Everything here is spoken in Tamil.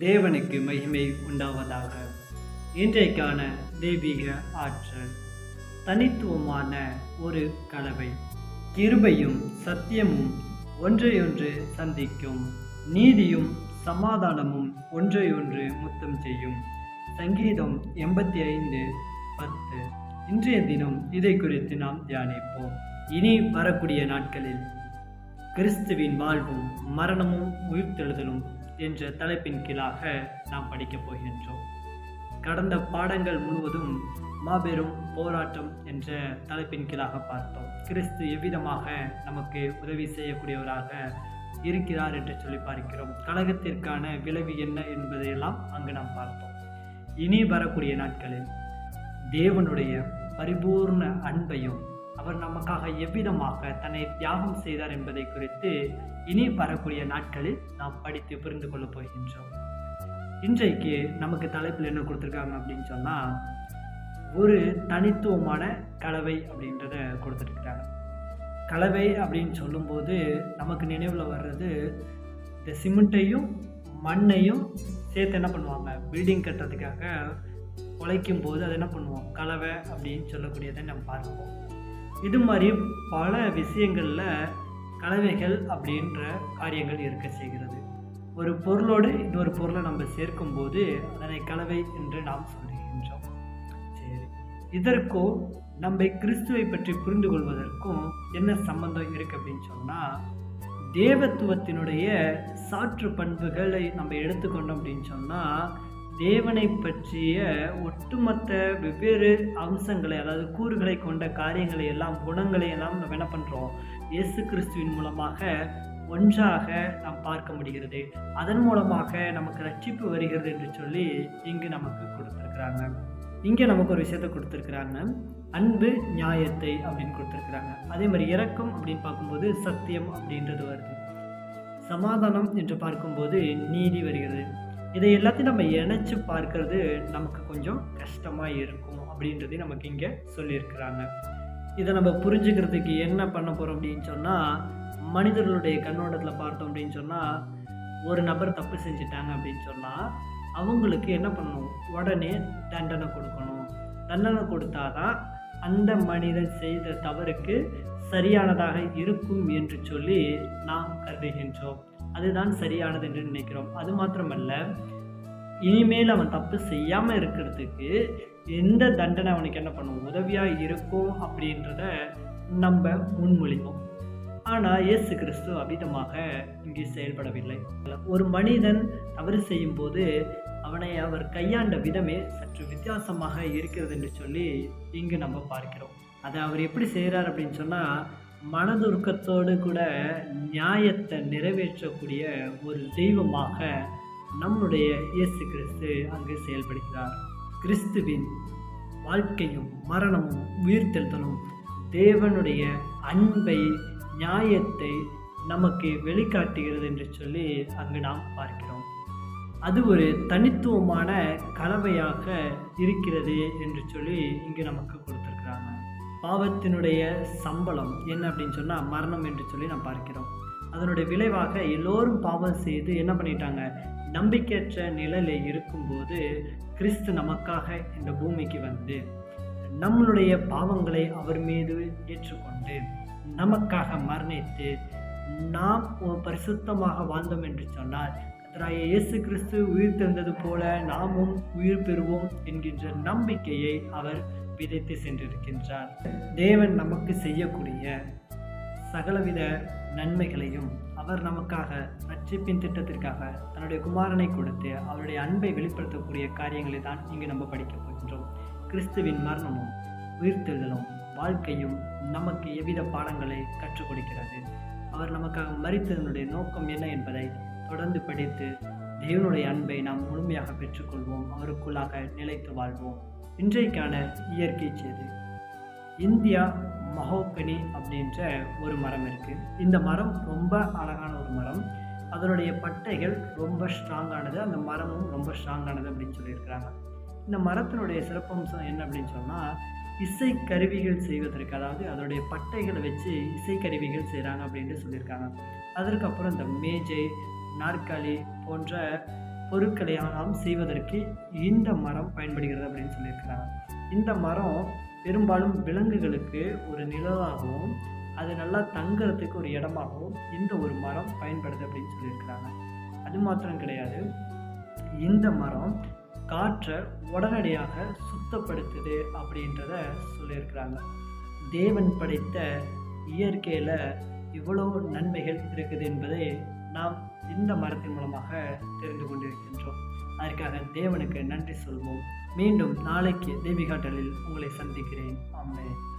தேவனுக்கு மகிமை உண்டாவதாக. இன்றைக்கான தெய்வீக ஆற்றல் தனித்துவமான ஒரு கலவை. கிருபையும் சத்தியமும் ஒன்றையொன்று சந்திக்கும். நீதியும் சமாதானமும் ஒன்றையொன்று முத்தம் செய்யும். சங்கீதம் எண்பத்தி ஐந்து பத்து. இன்றைய தினம் இதை குறித்து நாம் தியானிப்போம். இனி வரக்கூடிய நாட்களில் கிறிஸ்துவின் வாழ்வும் மரணமும் உயிர்த்தெழுதலும் என்ற தலைப்பின் கீழாக நாம் படிக்கப் போகின்றோம். கடந்த பாடங்கள் முழுவதும் மாபெரும் போராட்டம் என்ற தலைப்பின் கீழாக பார்த்தோம். கிறிஸ்து எவ்விதமாக நமக்கு உதவி செய்யக்கூடியவராக இருக்கிறார் என்று சொல்லி பார்க்கிறோம். கழகத்திற்கான விளைவு என்ன என்பதையெல்லாம் அங்கு நாம் பார்த்தோம். இனி வரக்கூடிய நாட்களில் தேவனுடைய பரிபூர்ண அன்பையும் அவர் நமக்காக எவ்விதமாக தன்னை தியாகம் செய்தார் என்பதை குறித்து இனி வரக்கூடிய நாட்களில் நாம் படித்து புரிந்து கொள்ள போகின்றோம். இன்றைக்கு நமக்கு தலைப்பில் என்ன கொடுத்துருக்காங்க அப்படின்னு சொன்னால் ஒரு தனித்துவமான கலவை அப்படின்றத கொடுத்துருக்குறாங்க. கலவை அப்படின்னு சொல்லும்போது நமக்கு நினைவில் வர்றது இந்த சிமெண்ட்டையும் மண்ணையும் சேர்த்து என்ன பண்ணுவாங்க? பில்டிங் கட்டுறதுக்காக உழைக்கும் போது அதை என்ன பண்ணுவோம்? கலவை அப்படின்னு சொல்லக்கூடியதை நம்ம பார்ப்போம். இது மாதிரி பல விஷயங்களில் கலவைகள் அப்படின்ற காரியங்கள் இருக்க செய்கிறது. ஒரு பொருளோடு இன்னொரு பொருளை நம்ம சேர்க்கும்போது அதனை கலவை என்று நாம் சொல்லுகின்றோம் சரி. இதற்கும் நம்ம கிறிஸ்துவை பற்றி புரிந்து கொள்வதற்கும் என்ன சம்பந்தம் இருக்கு அப்படின்னு சொன்னால் தேவத்துவத்தினுடைய சாற்று பண்புகளை நம்ம எடுத்துக்கொண்டோம் அப்படின்னு சொன்னால் தேவனை பற்றிய ஒட்டுமொத்த வெவ்வேறு அம்சங்களை அதாவது கூறுகளை கொண்ட காரியங்களை எல்லாம் குணங்களை எல்லாம் நம்ம என்ன பண்ணுறோம் இயேசு கிறிஸ்துவின் மூலமாக ஒன்றாக நாம் பார்க்க முடிகிறது. அதன் மூலமாக நமக்கு ரட்சிப்பு வருகிறது என்று சொல்லி இங்கு நமக்கு கொடுத்துருக்குறாங்க. இங்கே நமக்கு ஒரு விஷயத்தை கொடுத்துருக்குறாங்க. அன்பு நியாயத்தை அப்படின்னு கொடுத்துருக்குறாங்க. அதே மாதிரி இறக்கம் அப்படின்னு பார்க்கும்போது சத்தியம் அப்படின்றது வருது. சமாதானம் என்று பார்க்கும்போது நீதி வருகிறது. இதை எல்லாத்தையும் நம்ம இணைச்சு பார்க்கறது நமக்கு கொஞ்சம் கஷ்டமாக இருக்கும் அப்படின்றதையும் நமக்கு இங்கே சொல்லியிருக்கிறாங்க. இதை நம்ம புரிஞ்சுக்கிறதுக்கு என்ன பண்ண போகிறோம் அப்படின்னு சொன்னால் மனிதர்களுடைய கண்ணோட்டத்தில் பார்த்தோம் அப்படின்னு சொன்னால் ஒரு நபர் தப்பு செஞ்சிட்டாங்க அப்படின்னு சொன்னால் அவங்களுக்கு என்ன பண்ணணும்? உடனே தண்டனை கொடுக்கணும். தண்டனை கொடுத்தாதான் அந்த மனிதன் செய்த தவறுக்கு சரியானதாக இருக்கும் என்று சொல்லி நாம் கருதுகின்றோம். அதுதான் சரியானது என்று நினைக்கிறோம். அது மாத்திரமல்ல இனிமேல் அவன் தப்பு செய்யாமல் இருக்கிறதுக்கு எந்த தண்டனை அவனுக்கு என்ன பண்ணும்? உதவியாக இருக்கும் அப்படின்றத நம்ம முன்மொழிவோம். ஆனால் இயேசு கிறிஸ்து அபிதமாக இங்கே செயல்படவில்லை. ஒரு மனிதன் தவறு செய்யும்போது அவனை அவர் கையாண்ட விதமே சற்று வித்தியாசமாக இருக்கிறது என்று சொல்லி இங்கு நம்ம பார்க்கிறோம். அதை அவர் எப்படி செய்கிறார் அப்படின்னு சொன்னால் மனதுருக்கத்தோடு கூட நியாயத்தை நிறைவேற்றக்கூடிய ஒரு தெய்வமாக நம்முடைய இயேசு கிறிஸ்து அங்கு செயல்படுகிறார். கிறிஸ்துவின் வாழ்க்கையும் மரணமும் உயிர்த்தெழுதலும் தேவனுடைய அன்பை நியாயத்தை நமக்கு வெளிக்காட்டுகிறது என்று சொல்லி அங்கு நாம் பார்க்கிறோம். அது ஒரு தனித்துவமான கலவையாக இருக்கிறது என்று சொல்லி இங்கு நமக்கு கொடுத்து பாவத்தினுடைய சம்பளம் என்ன அப்படின்னு சொன்னால் மரணம் என்று சொல்லி நாம் பார்க்கிறோம். அதனுடைய விளைவாக எல்லோரும் பாவம் செய்து என்ன பண்ணிட்டாங்க? நம்பிக்கையற்ற நிலையில் இருக்கும்போது கிறிஸ்து நமக்காக இந்த பூமிக்கு வந்து நம்மளுடைய பாவங்களை அவர் மீது ஏற்றுக்கொண்டு நமக்காக மரணித்து நாம் பரிசுத்தமாக வாழ்ந்தோம் என்று சொன்னால் கர்த்தராகிய இயேசு கிறிஸ்து உயிர் தந்தது போல நாமும் உயிர் பெறுவோம் என்கின்ற நம்பிக்கையை அவர் விதைத்து சென்றிருக்கின்றார். தேவன் நமக்கு செய்யக்கூடிய சகலவித நன்மைகளையும் அவர் நமக்காக ரட்சிப்பின் திட்டத்திற்காக தன்னுடைய குமாரனை கொடுத்து அவருடைய அன்பை வெளிப்படுத்தக்கூடிய காரியங்களை தான் இங்கு நம்ம படிக்கப் போகின்றோம். கிறிஸ்துவின் மரணமும் உயிர்த்தெழுதலும் வாழ்க்கையும் நமக்கு எவ்வித பாடங்களை கற்றுக் கொடுக்கிறது? அவர் நமக்காக மறித்ததனுடைய நோக்கம் என்ன என்பதை தொடர்ந்து படித்து தேவனுடைய அன்பை நாம் முழுமையாக பெற்றுக்கொள்வோம். அவருக்குள்ளாக நிலைத்து வாழ்வோம். இன்றைக்கான இயற்கை செய்தி இந்தியா மஹோக்கனி அப்படின்ற ஒரு மரம் இருக்குது இந்த மரம் ரொம்ப அழகான ஒரு மரம். அதனுடைய பட்டைகள் ரொம்ப ஸ்ட்ராங்கானது. அந்த மரமும் ரொம்ப ஸ்ட்ராங்கானது அப்படின்னு சொல்லியிருக்கிறாங்க. இந்த மரத்தினுடைய சிறப்பம்சம் என்ன அப்படின்னு சொன்னால் இசை கருவிகள் செய்வதற்கு அதாவது அதனுடைய பட்டைகளை வச்சு இசை கருவிகள் செய்கிறாங்க அப்படின்ட்டு சொல்லியிருக்காங்க. அதற்கப்புறம் இந்த மேஜை நாற்காலி போன்ற பொருட்களை எல்லாம் செய்வதற்கு இந்த மரம் பயன்படுகிறது அப்படின்னு சொல்லியிருக்கிறாங்க. இந்த மரம் பெரும்பாலும் விலங்குகளுக்கு ஒரு நிழலாகவும் அது நல்லா தங்குறதுக்கு ஒரு இடமாகவும் இந்த ஒரு மரம் பயன்படுது அப்படின்னு சொல்லியிருக்கிறாங்க. அது மாத்திரம் கிடையாது. இந்த மரம் காற்றை உடனடியாக சுத்தப்படுத்துது அப்படின்றத சொல்லியிருக்கிறாங்க. தேவன் படைத்த இயற்கையில் இவ்வளோ நன்மைகள் இருக்குது என்பதை நாம் இந்த மரத்தின் மூலமாக தெரிந்து கொண்டிருக்கின்றோம். அதற்காக தேவனுக்கு நன்றி சொல்வோம். மீண்டும் நாளைக்கு தேவிகாட்டலில் உங்களை சந்திக்கிறேன். ஆமே